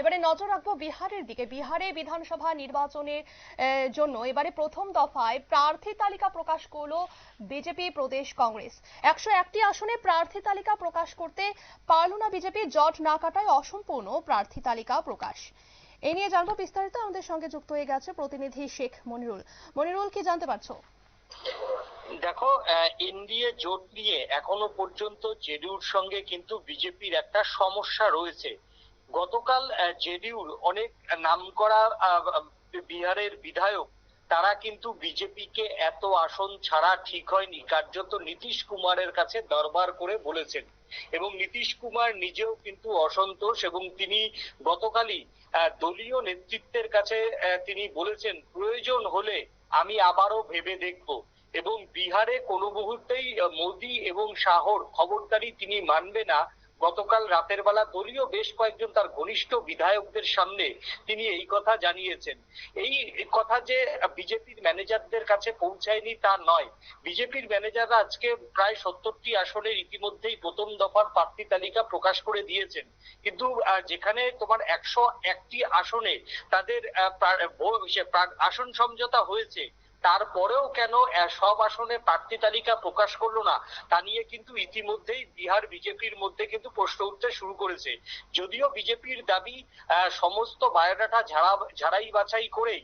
এবারে নজর রাখব বিহারের দিকে। বিহারে বিধানসভা নির্বাচনের জন্য এবারে প্রথম দফায় প্রার্থী তালিকা প্রকাশ করল বিজেপি প্রদেশ কংগ্রেস। একশো একটি আসনে প্রার্থী তালিকা প্রকাশ করতে পারল না বিজেপি, জট না কাটায় অসম্পূর্ণ প্রার্থী তালিকা প্রকাশ। এ নিয়ে জানব বিস্তারিত, আমাদের সঙ্গে যুক্ত হয়ে গেছে প্রতিনিধি শেখ মনিরুল। মনিরুল, কি জানতে পারছ? দেখো এনডিএ, জোট নিয়ে এখনও পর্যন্ত জেডিউর সঙ্গে কিন্তু বিজেপির একটা সমস্যা রয়েছে। গতকাল জেডিউর অনেক নামকরা বিহারের বিধায়ক, তারা কিন্তু বিজেপিকে এত আসন ছাড়া ঠিক হয়নি। কার্যত নীতিশ কুমারের কাছে দরবার করে বলেছেন। এবং নীতিশ কুমার নিজেও কিন্তু অসন্তোষ এবং তিনি গতকালই দলীয় নেতৃত্বের কাছে তিনি বলেছেন, প্রয়োজন হলে আমি আবারও ভেবে দেখব। এবং বিহারে কোনো মুহূর্তেই মোদী এবং শাহর খবরদারি তিনি মানবে না। গতকাল রাতের বেলা দলীয় বেশ কয়েকজন তার ঘনিষ্ঠ বিধায়কদের সামনে তিনি এই কথা জানিয়েছেন। এই কথা যে বিজেপির ম্যানেজারদের কাছে পৌঁছায়নি তা নয়। বিজেপির ম্যানেজাররা আজকে প্রায় সত্তরটি আসনের ইতিমধ্যেই প্রথম দফার প্রার্থী তালিকা প্রকাশ করে দিয়েছেন। কিন্তু যেখানে তোমার একশো একটি আসনে তাদের আসন সমঝোতা হয়েছে তারপরেও কেন সব আসনে প্রার্থী তালিকা প্রকাশ করল না? তা নিয়ে কিন্তু ইতিমধ্যেই বিহার বিজেপির মধ্যে কিন্তু প্রশ্ন উঠতে শুরু করেছে। যদিও বিজেপির দাবি সমস্ত বায়োডাটা ঝাড়া, ঝাড়াই বাছাই করে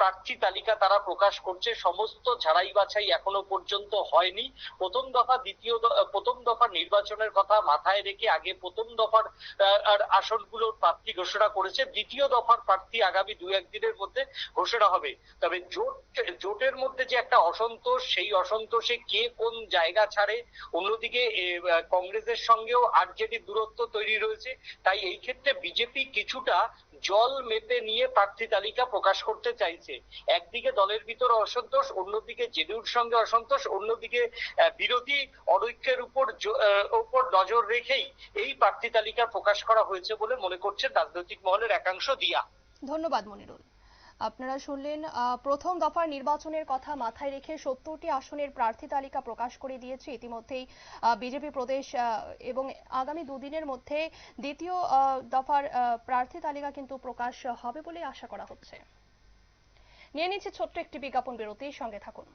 প্রার্থী তালিকা তারা প্রকাশ করছে, সমস্ত ঝাড়াই বাছাই এখনও পর্যন্ত হয়নি। প্রথম দফা, দ্বিতীয় প্রথম দফার নির্বাচনের কথা মাথায় রেখে আগে প্রথম দফার আসনগুলোর প্রার্থী ঘোষণা করেছে। দ্বিতীয় দফার প্রার্থী আগামী দু একদিনের মধ্যে ঘোষণা হবে। তবে জোট জোটের মধ্যে যে একটা অসন্তোষ, সেই অসন্তোষে কে কোন জায়গা ছাড়ে? অন্যদিকে কংগ্রেসের সঙ্গেও আরজেডি দূরত্ব তৈরি রয়েছে, তাই এই ক্ষেত্রে বিজেপি কিছুটা জল মেপে নিয়ে প্রার্থী তালিকা প্রকাশ করতে চাইছে। একদিকে দলের ভিতরে অসন্তোষ, অন্যদিকে জেডিউর সঙ্গে অসন্তোষ, অন্যদিকে বিরোধী অনৈক্যের উপর উপর নজর রেখেই এই প্রার্থী তালিকা প্রকাশ করা হয়েছে বলে মনে করছে রাজনৈতিক মহলের একাংশ দিয়া। ধন্যবাদ মনিরুল। আপনারা শুনলেন প্রথম দফার নির্বাচনের কথা মাথায় রেখে সত্তরটি আসনের প্রার্থী তালিকা প্রকাশ করে দিয়েছে। ইতিমধ্যেই বিজেপি প্রদেশ এবং আগামী দুদিনের মধ্যে দ্বিতীয় দফার প্রার্থী তালিকা কিন্তু প্রকাশ হবে বলে আশা করা হচ্ছে। নিয়ে নিচ্ছে ছোট্ট একটি বিজ্ঞাপন বিরতির সঙ্গে থাকুন।